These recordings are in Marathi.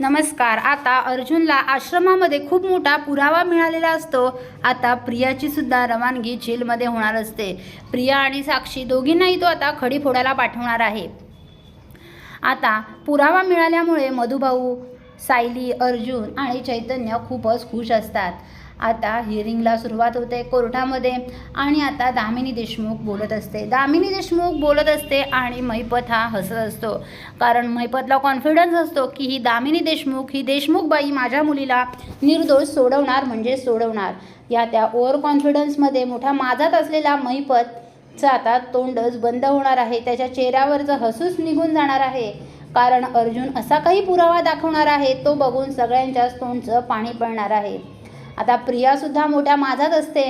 नमस्कार. आता अर्जुनला आश्रमामध्ये खूप मोठा पुरावा मिळालेला असतो. आता प्रियाची सुद्धा रवानगी जेलमध्ये होणार असते. प्रिया आणि साक्षी दोघींनाही तो आता खडी फोडायला पाठवणार आहे. आता पुरावा मिळाल्यामुळे मधुभाऊ सायली अर्जुन आणि चैतन्य खूपच खुश असतात. आता हिअरिंगला सुरुवात होते कोर्टामध्ये आणि आता दामिनी देशमुख बोलत असते. दामिनी देशमुख बोलत असते आणि महिपत हा हसत असतो. कारण महिपतला कॉन्फिडन्स असतो की ही दामिनी देशमुख ही देशमुख बाई माझ्या मुलीला निर्दोष सोडवणार म्हणजे सोडवणार. या त्या ओव्हर कॉन्फिडन्समध्ये मोठ्या माझात असलेला महिपतचं आता तोंडच बंद होणार आहे. त्याच्या चेहऱ्यावरचं हसूच निघून जाणार आहे. कारण अर्जुन असा काही पुरावा दाखवणार आहे तो बघून सगळ्यांच्याच तोंडचं पाणी पडणार आहे. आता प्रियासुद्धा मोठ्या माझात असते.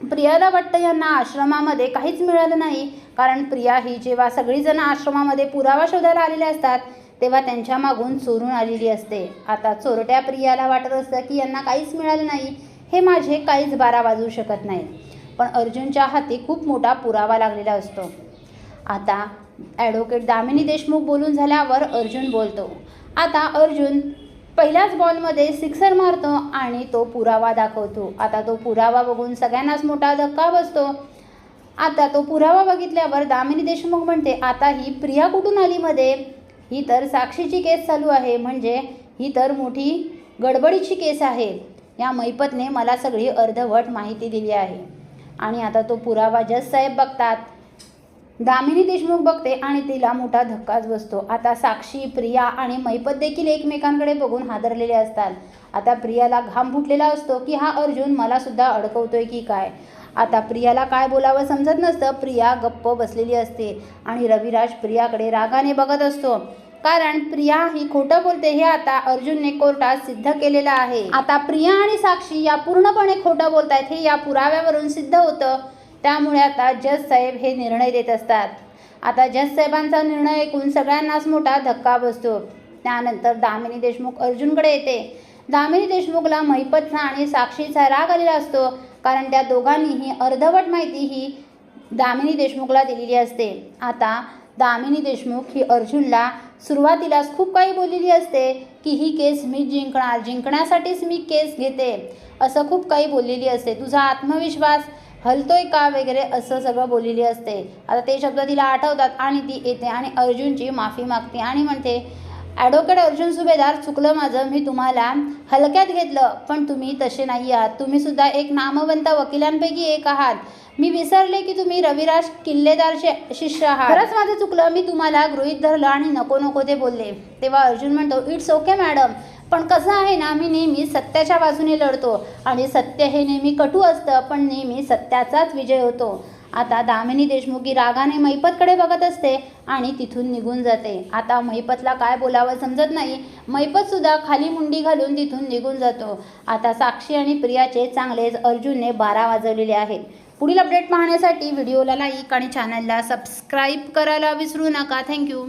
प्रियाला वाटतं यांना आश्रमामध्ये काहीच मिळालं नाही. कारण प्रिया ही जेव्हा सगळीजणं आश्रमामध्ये पुरावा शोधायला आलेले असतात तेव्हा त्यांच्या मागून चोरून आलेली असते. आता चोरट्या प्रियाला वाटत असतं की यांना काहीच मिळालं नाही. हे माझे काहीच बारा वाजवू शकत नाही. पण अर्जुनच्या हाती खूप मोठा पुरावा लागलेला असतो. आता ॲडव्होकेट दामिनी देशमुख बोलून झाल्यावर अर्जुन बोलतो आता अर्जुन पहिल्याच बॉलमध्ये सिक्सर मारतो आणि तो पुरावा दाखवतो. आता तो पुरावा बघून सगळ्यांनाच मोठा धक्का बसतो. आता तो पुरावा बघितल्यावर दामिनी देशमुख म्हणते आता ही प्रिया कुठून आली मध्ये? ही तर साक्षीची केस चालू आहे. म्हणजे ही तर मोठी गडबडीची केस आहे. या मैपतने मला सगळी अर्धवट माहिती दिली आहे. आणि आता तो पुरावा जज साहेब बघतात. दामिनी देशमुख बघते आणि तिला मोठा धक्काच बसतो. आता साक्षी प्रिया आणि मैपत देखील एकमेकांकडे बघून हादरलेले असतात. आता प्रियाला घाम फुटलेला असतो की हा अर्जुन मला सुद्धा अडकवतोय की काय? आता प्रियाला काय बोलावं समजत नसतं. प्रिया गप्प बसलेली असते आणि रविराज प्रियाकडे रागाने बघत असतो. कारण प्रिया ही खोटं बोलते हे आता अर्जुनने कोर्टात सिद्ध केलेलं आहे. आता प्रिया आणि साक्षी या पूर्णपणे खोटं बोलतायत हे या पुराव्यावरून सिद्ध होतं. त्यामुळे आता जज साहेब हे निर्णय देत असतात. आता जज साहेबांचा निर्णय ऐकून सगळ्यांनाच मोठा धक्का बसतो. त्यानंतर दामिनी देशमुख अर्जुनकडे येते. दामिनी देशमुखला महिपतचा आणि साक्षीचा राग आलेला असतो कारण त्या दोघांनीही अर्धवट माहिती ही दामिनी देशमुखला दिलेली असते. आता दामिनी देशमुख ही अर्जुनला सुरुवातीलाच खूप काही बोललेली असते की ही केस मी जिंकणार जिंकण्यासाठीच मी केस घेते असं खूप काही बोललेली असते. तुझा आत्मविश्वास हलतोय का वगैरे असं सगळं बोललेली असते. आता ते शब्द तिला आठवतात आणि ती येते आणि अर्जुनची माफी मागते आणि म्हणते ॲडव्होकेट अर्जुन सुभेदार चुकलं माझं. मी तुम्हाला हलक्यात घेतलं पण तुम्ही तसे नाही आहात. तुम्ही सुद्धा एक नामवंत वकिलांपैकी एक आहात. मी विसरले की तुम्ही रविराज किल्लेदारचे शिष्य आहात. खरंच माझं चुकलं. मी तुम्हाला गृहीत धरलं आणि नको नको ते बोलले. तेव्हा अर्जुन म्हणतो इट्स ओके मॅडम. पण कसं आहे ना आम्ही नेहमी सत्याच्या बाजूने लढतो आणि सत्य हे नेहमी कटू असतं पण नेहमी सत्याचाच विजय होतो. आता दामिनी देशमुखी रागाने मैपतकडे बघत असते आणि तिथून निघून जाते. आता मैपतला काय बोलावं समजत नाही. महिपतसुद्धा खाली मुंडी घालून तिथून निघून जातो. आता साक्षी आणि प्रियाचे चांगलेच अर्जुनने बारा वाजवलेले आहेत. पुढील अपडेट पाहण्यासाठी व्हिडिओला लाईक आणि चॅनलला सबस्क्राईब करायला विसरू नका. थँक्यू